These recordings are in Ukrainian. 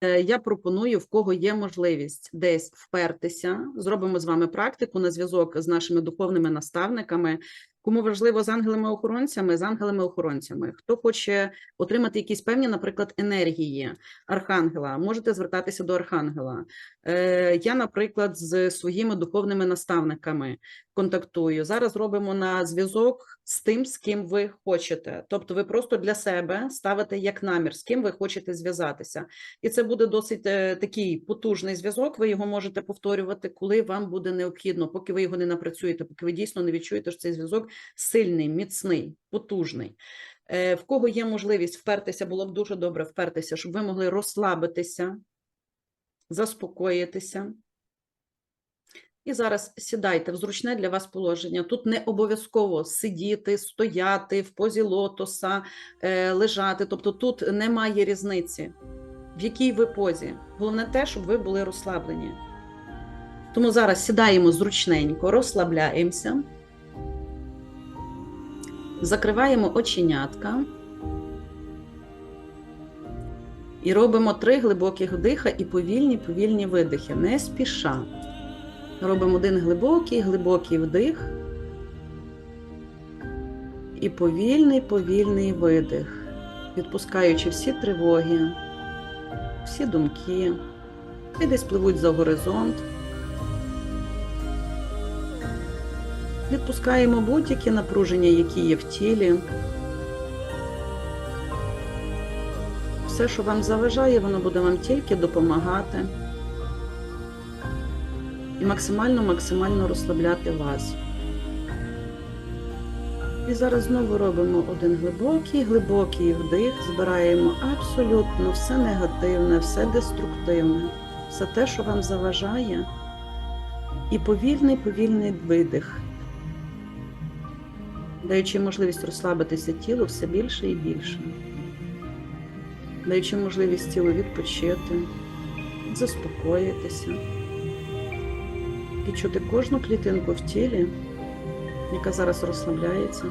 Е, Я пропоную, в кого є можливість десь впертися. Зробимо з вами практику на зв'язок з нашими духовними наставниками. Кому важливо з ангелами-охоронцями, з ангелами-охоронцями. Хто хоче отримати якісь певні, наприклад, енергії архангела, можете звертатися до архангела. Е, Я, наприклад, з своїми духовними наставниками контактую. Зараз робимо на зв'язок з тим, з ким ви хочете. Тобто, ви просто для себе ставите як намір, з ким ви хочете зв'язатися. І це буде досить е, такий потужний зв'язок. Ви його можете повторювати, коли вам буде необхідно, поки ви його не напрацюєте, поки ви дійсно не відчуєте, що цей зв'язок сильний, міцний, потужний. Е, В кого є можливість впертися, було б дуже добре впертися, щоб ви могли розслабитися, заспокоїтися. І зараз сідайте в зручне для вас положення. Тут не обов'язково сидіти, стояти в позі лотоса, е, лежати. Тобто тут немає різниці, в якій ви позі. Головне те, щоб ви були розслаблені. Тому зараз сідаємо зручненько, розслабляємося, закриваємо оченятка і робимо три глибоких вдиха і повільні повільні видихи, не спіша. Робимо один глибокий, глибокий вдих і повільний, повільний видих, відпускаючи всі тривоги, всі думки, і десь пливуть за горизонт. Відпускаємо будь-які напруження, які є в тілі. Все, що вам заважає, воно буде вам тільки допомагати і максимально максимально розслабляти вас. І зараз знову робимо один глибокий, глибокий вдих, збираємо абсолютно все негативне, все деструктивне, все те, що вам заважає, і повільний, повільний видих, даючи можливість розслабитися тілу все більше і більше, даючи можливість тілу відпочити, заспокоїтися відчути кожну клітинку в тілі, яка зараз розслабляється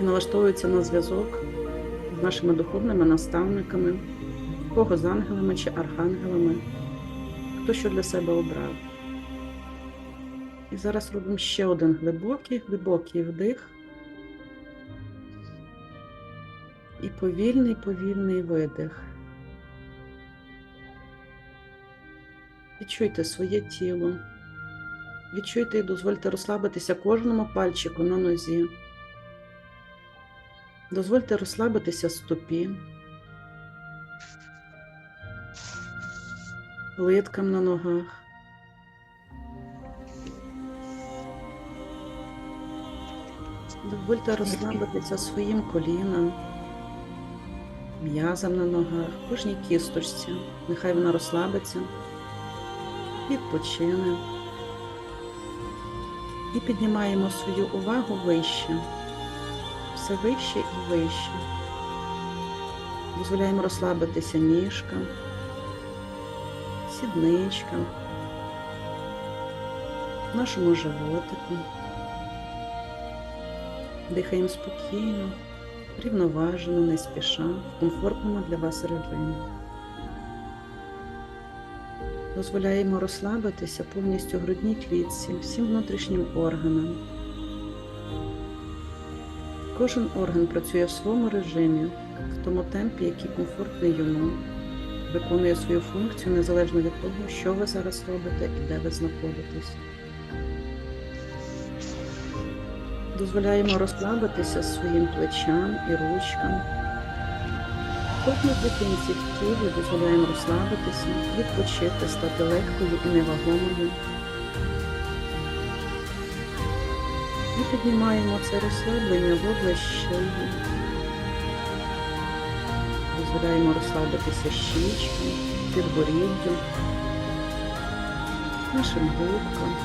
і налаштовується на зв'язок з нашими духовними наставниками, кого з ангелами чи архангелами, хто що для себе обрав. І зараз робимо ще один глибокий, глибокий вдих і повільний, повільний видих. Відчуйте своє тіло. Відчуйте і дозвольте розслабитися кожному пальчику на нозі. Дозвольте розслабитися стопі, литкам на ногах. Дозвольте розслабитися своїм колінам, м'язам на ногах, кожній кісточці. Нехай вона розслабиться відпочине і піднімаємо свою увагу вище, все вище і вище. Дозволяємо розслабитися ніжкам, сідничкам, нашому животику. Дихаємо спокійно, рівноважено, не спіша, в комфортному для вас режимі. Дозволяємо розслабитися повністю грудній клітці, всім внутрішнім органам. Кожен орган працює в своєму режимі, в тому темпі, який комфортний йому, виконує свою функцію незалежно від того, що ви зараз робите і де ви знаходитесь. Дозволяємо розслабитися своїм плечам і ручкам. Кожній клітинці в тілі дозволяємо розслабитися, відпочити, стати легкою і невагомою. І піднімаємо це розслаблення в область шиї. Дозволяємо розслабитися щічкам, підборіддю, нашим губкам,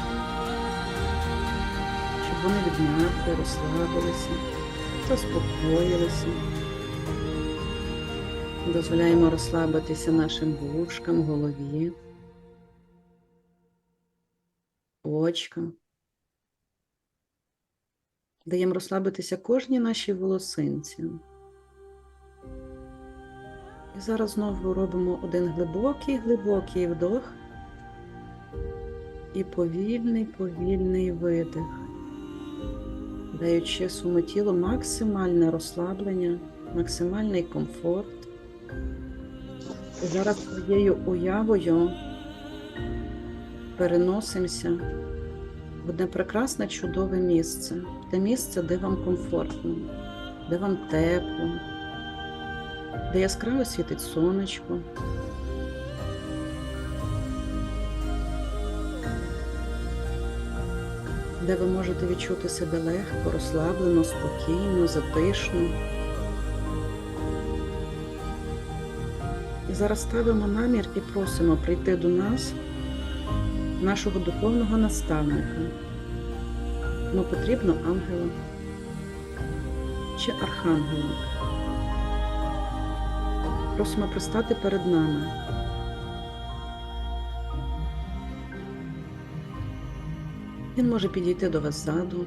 щоб вони відм'якли, розслабилися, заспокоїлися. Дозволяємо розслабитися нашим вушкам, голові, очкам. Даємо розслабитися кожній нашій волосинці. І зараз знову робимо один глибокий, глибокий вдох і повільний, повільний видих, даючи своєму тілу максимальне розслаблення, максимальний комфорт. Зараз своєю уявою переносимося в одне прекрасне чудове місце, те місце, де вам комфортно, де вам тепло, де яскраво світить сонечко. Де ви можете відчути себе легко, розслаблено, спокійно, затишно. Зараз ставимо намір і просимо прийти до нас, нашого духовного наставника. Йому потрібно ангела чи архангела. Просимо пристати перед нами. Він може підійти до вас ззаду,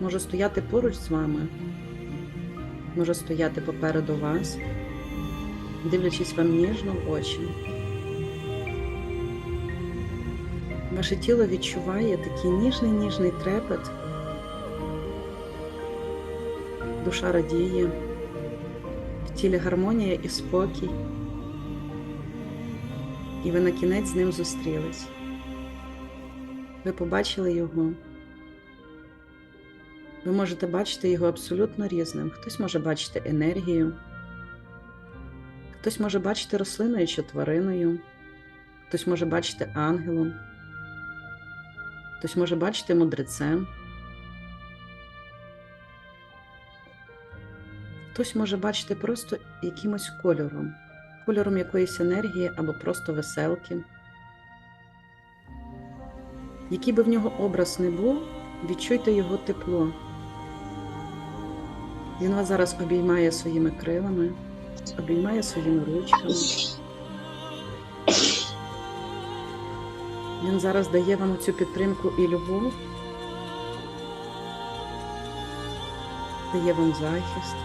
може стояти поруч з вами, може стояти попереду вас, дивлячись вам ніжно в очі. Ваше тіло відчуває такий ніжний ніжний трепет. Душа радіє, в тілі гармонія і спокій. І ви на кінець з ним зустрілись. Ви побачили його. Ви можете бачити його абсолютно різним. Хтось може бачити енергію, хтось може бачити рослиною чи твариною, хтось може бачити ангелом, хтось може бачити мудрецем, хтось може бачити просто якимось кольором, кольором якоїсь енергії або просто веселки. Який би в нього образ не був, відчуйте його тепло. Він вас зараз обіймає своїми крилами, обіймає своїми ручками. Він зараз дає вам цю підтримку і любов, дає вам захист,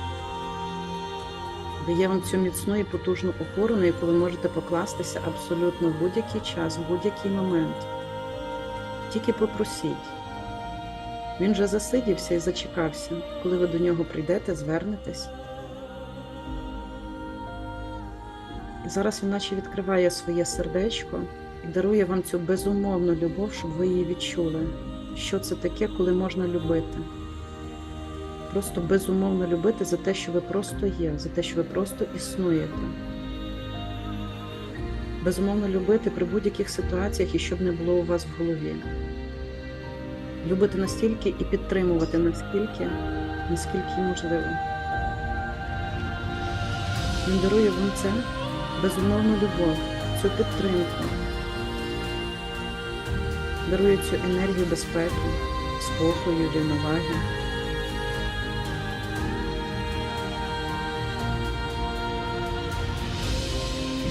дає вам цю міцну і потужну опору, на яку ви можете покластися абсолютно в будь-який час, в будь-який момент. Тільки попросіть. Він вже засидівся і зачекався, коли ви до нього прийдете, звернетесь. Зараз він наче відкриває своє сердечко і дарує вам цю безумовну любов, щоб ви її відчули. Що це таке, коли можна любити? Просто безумовно любити за те, що ви просто є, за те, що ви просто існуєте. Безумовно любити при будь-яких ситуаціях і щоб не було у вас в голові. Любити настільки і підтримувати наскільки, наскільки можливо. Він дарує вам це безумовну любов, цю підтримку, дарує цю енергію безпеки, спокою, рівноваги.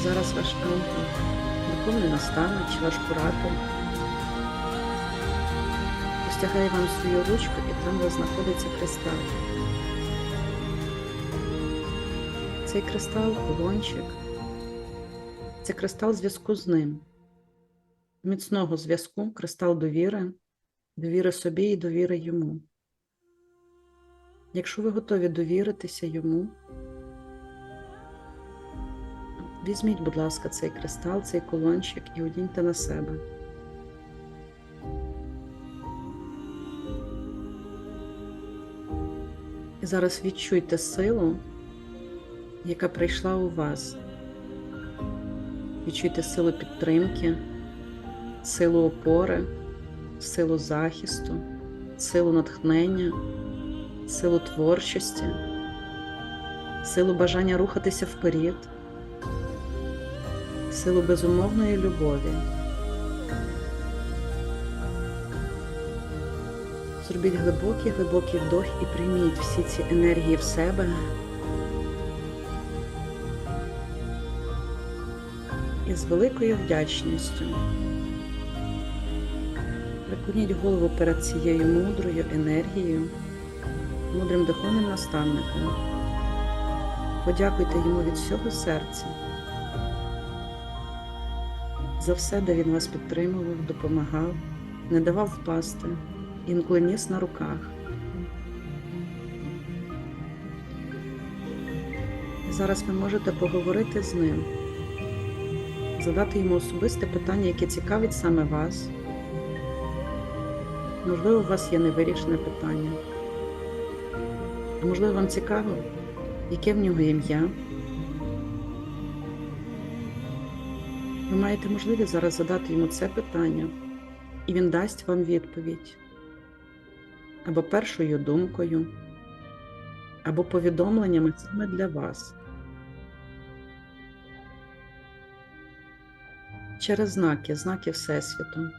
Зараз ваш ангел, духовний наставник чи ваш куратор простягає вам свою ручку і там вас знаходиться кристал. Цей кристал кулончик. Це кристал зв'язку з ним. Міцного зв'язку, кристал довіри, довіри собі і довіри йому. Якщо ви готові довіритися йому, візьміть, будь ласка, цей кристал, цей колончик і одіньте на себе. І зараз відчуйте силу, яка прийшла у вас. Відчуйте силу підтримки, силу опори, силу захисту, силу натхнення, силу творчості, силу бажання рухатися вперед, силу безумовної любові. Зробіть глибокий, глибокий вдох і прийміть всі ці енергії в себе. З великою вдячністю приклоніть голову перед цією мудрою енергією, мудрим духовним наставником. Подякуйте йому від всього серця за все, де він вас підтримував, допомагав, не давав впасти, інколи ніс на руках. Зараз ви можете поговорити з ним, задати йому особисте питання, яке цікавить саме вас. Можливо, у вас є невирішене питання. А можливо, вам цікаво, яке в нього ім'я. Ви маєте можливість зараз задати йому це питання, і він дасть вам відповідь або першою думкою, або повідомленнями саме для вас. Через знаки, знаки Всесвіту.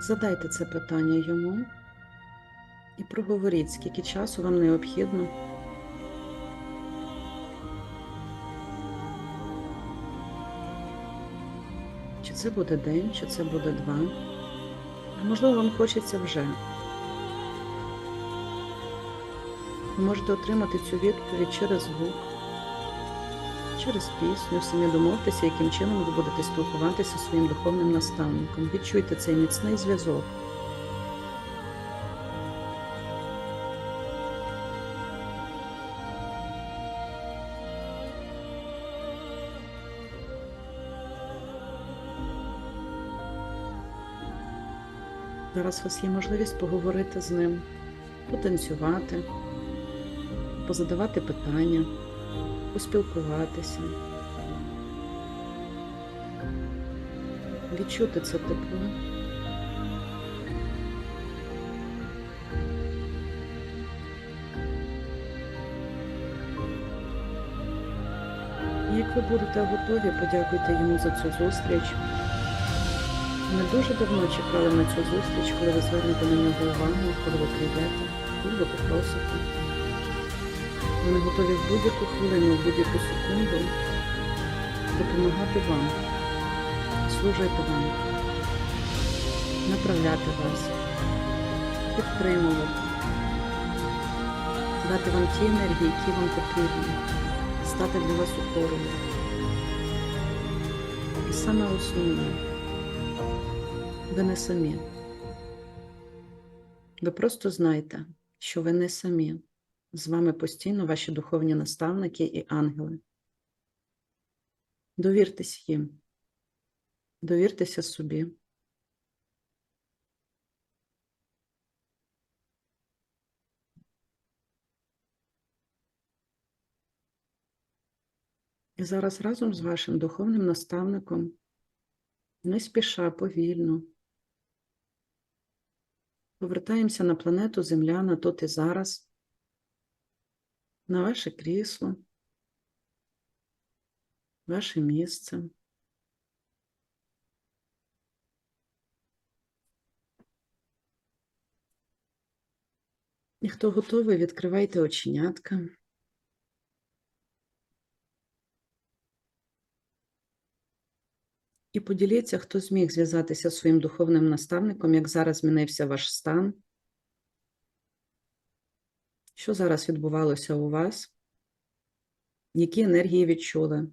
Задайте це питання йому і проговоріть, скільки часу вам необхідно. Чи це буде день, чи це буде два. А можливо, вам хочеться вже. Ви можете отримати цю відповідь через звук, через пісню, самі домовтеся, яким чином ви будете спілкуватися зі своїм духовним наставником. Відчуйте цей міцний зв'язок. Зараз у вас є можливість поговорити з ним, потанцювати, позадавати питання, поспілкуватися, відчути це тепло. Як ви будете готові, подякуйте йому за цю зустріч. Ми дуже давно чекали на цю зустріч, коли ви звернете на нього увагу, коли ви прийдете, коли ви попросите. Вони готові в будь-яку хвилину, в будь-яку секунду допомагати вам, служити вам, направляти вас, підтримувати, дати вам ті енергії, які вам потрібні, стати для вас опорою. І саме основне. Ви не самі. Ви просто знайте, що ви не самі. З вами постійно ваші духовні наставники і ангели. Довіртесь їм, довіртеся собі. І зараз разом з вашим духовним наставником не спіша повільно. Повертаємося на планету Земля на тут і зараз, на ваше крісло, ваше місце. І хто готовий, відкривайте оченятка. І поділіться, хто зміг зв'язатися зі своїм духовним наставником, як зараз змінився ваш стан. Що зараз відбувалося у вас? Які енергії відчули?